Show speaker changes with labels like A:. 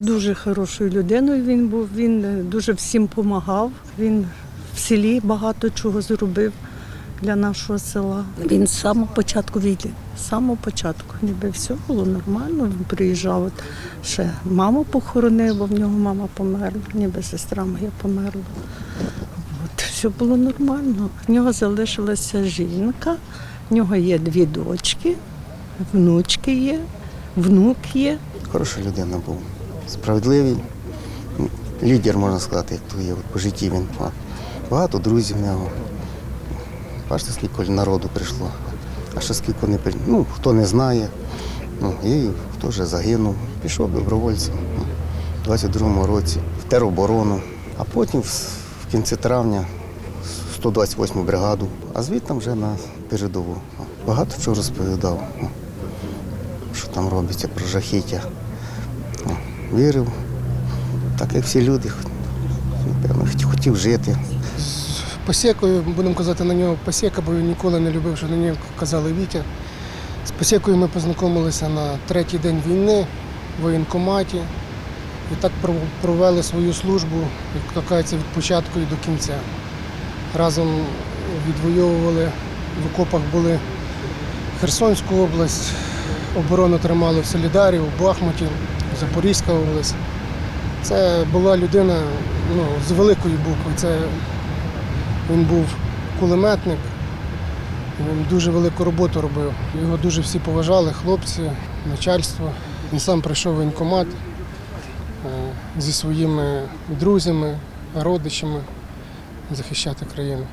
A: Дуже хорошою людиною він був. Він е, дуже всім допомагав. Він в селі багато чого зробив для нашого села. Він з самого початку війни, з самого початку, ніби все було нормально. Він приїжджав. От ще маму похоронив, бо в нього мама померла, ніби сестра моя померла. От, все було нормально. В нього залишилася жінка, в нього є дві дочки, внучки є, внук є.
B: Хороша людина був. Справедливий, лідер, можна сказати, як то є по житті він. Багато друзів в нього. Бачите, скільки народу прийшло. А ще скільки не при- ну, хто не знає, ну, і хто вже загинув, пішов добровольцем ну, у 22-му році в тероборону, а потім в кінці травня 128-му бригаду, а звідти вже на передову. Багато чого розповідав, ну, що там робиться про жахіття вірив, так як всі люди, напевно, хот- хотів жити.
C: Посєкою, будемо казати на нього посєка, бо він ніколи не любив, що на нього казали Вітя. З посєкою ми познайомилися на третій день війни в воєнкоматі. І так провели свою службу, як кажеться, від початку і до кінця. Разом відвоювали, в окопах були Херсонську область, оборону тримали в Солідарі, в Бахмуті, Запорізька область. Це була людина ну, з великої букви. Це він був кулеметник, він дуже велику роботу робив. Його дуже всі поважали, хлопці, начальство. Він сам прийшов в воєнкомат е, зі своїми друзями, родичами захищати країну.